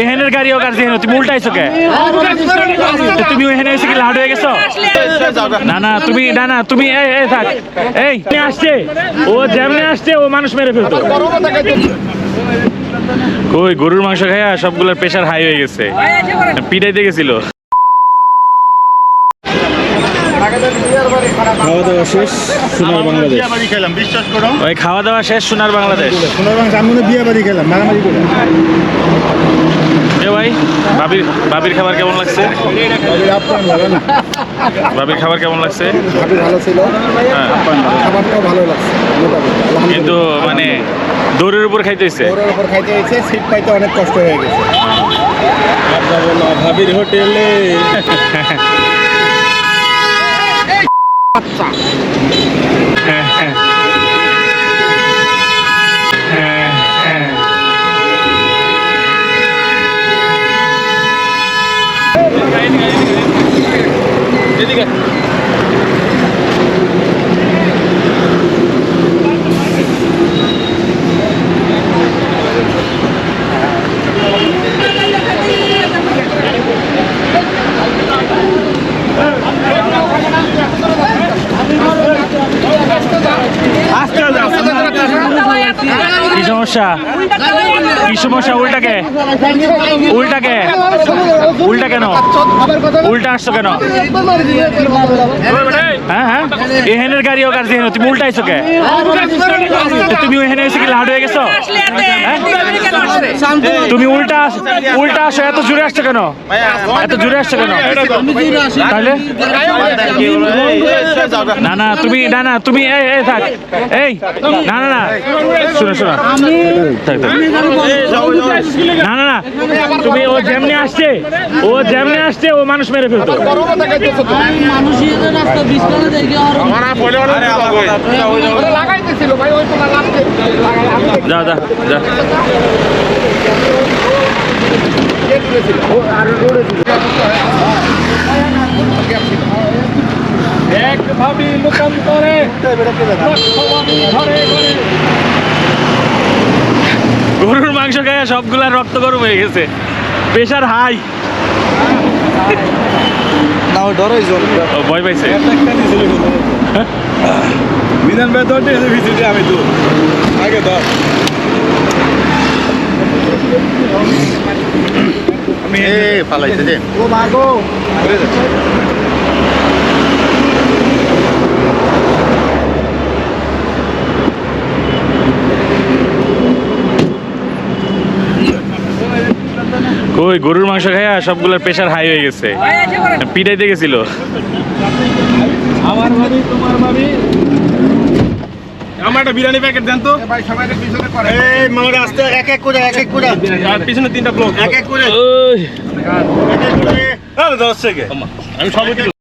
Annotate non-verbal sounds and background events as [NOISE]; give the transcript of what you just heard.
এহেনের গাড়ি ওগার যেহেন তুমি উল্টাইছো কে? তুমি এহেনে এসে হয়ে গেছো? না না, তুমি, না না, তুমি এই এই থাক। এই আসছে। ও যেমনি আসছে, ও মানুষ মেরে ফেলতো। কই, গরুর মাংস খাইয়া সবগুলোর প্রেশার হাই হয়ে গেছে। পিটাইতে গেছিল। খাওয়া দাওয়া শেষ সোনার বাংলাদেশ। ওই খাওয়া দাওয়া শেষ সোনার বাংলাদেশ। সোনার বাংলাদেশ আমি বিয়ে বাড়ি খেলাম মারামারি করে ভাই বাবির বাবির খাবার কেমন লাগছে? বাবির খাবার কেমন লাগছে? ভালো ছিল। হ্যাঁ। খাবারটাও ভালো লাগছে কিন্তু মানে দৌড়ের উপর খাইতে হয়েছে ওরের উপর খাইতে হয়েছে সিট পাইতে অনেক কষ্ট হয়ে গেছে। ভাবির হোটেলে। [LAUGHS] কি সমস্যা? কি সমস্যা উল্টা কে উল্টা কেন? উল্টা আসছো কেন? হ্যাঁ হ্যাঁ? এহেনের গাড়ি ও গাড়ি তুমি উল্টাইছো কে? তো তুমি এহেনে এসে কি লাড হয়ে গেছো? তুমি উল্টা উল্টা আসো এত জোরে আসছো কেন এত জোরে আসছো কেন তাহলে না না তুমি না না তুমি এই এই থাক এই না না না শোনো শোনো থাক, থাক। না না না তুমি ও যেমনি আসছে ও যেমনি আসছে ও মানুষ মেরে ফেলতো যা যা যা। এক ভাবি লোকান্তরে গরুর মাংস খায় সবগুলা রক্ত গরম হয়ে গেছে। Pressure high. নাও ডরাই জল। ভয় পাইছে? বিধান ভাই দৌড়তে এসে ভিজিটে আমি তো আগে ধর। আমি এ পালাইছে যে ও মাগো কই গরুর মাংস খাইয়া সবগুলোর প্রেশার হাই হয়ে গেছে। পিটাইতে গেছিল। আমার ভাবি তোমার ভাবি। আমার একটা বিরিয়ানি প্যাকেট দেন তো। ভাই সবাই পিছনে করে। এই মামারা আস্তে এক এক করে এক এক করে। আর পিছনে তিনটা ব্লক এক এক করে। ওই। এক এক করে। দশ থেকে। আমি সবাই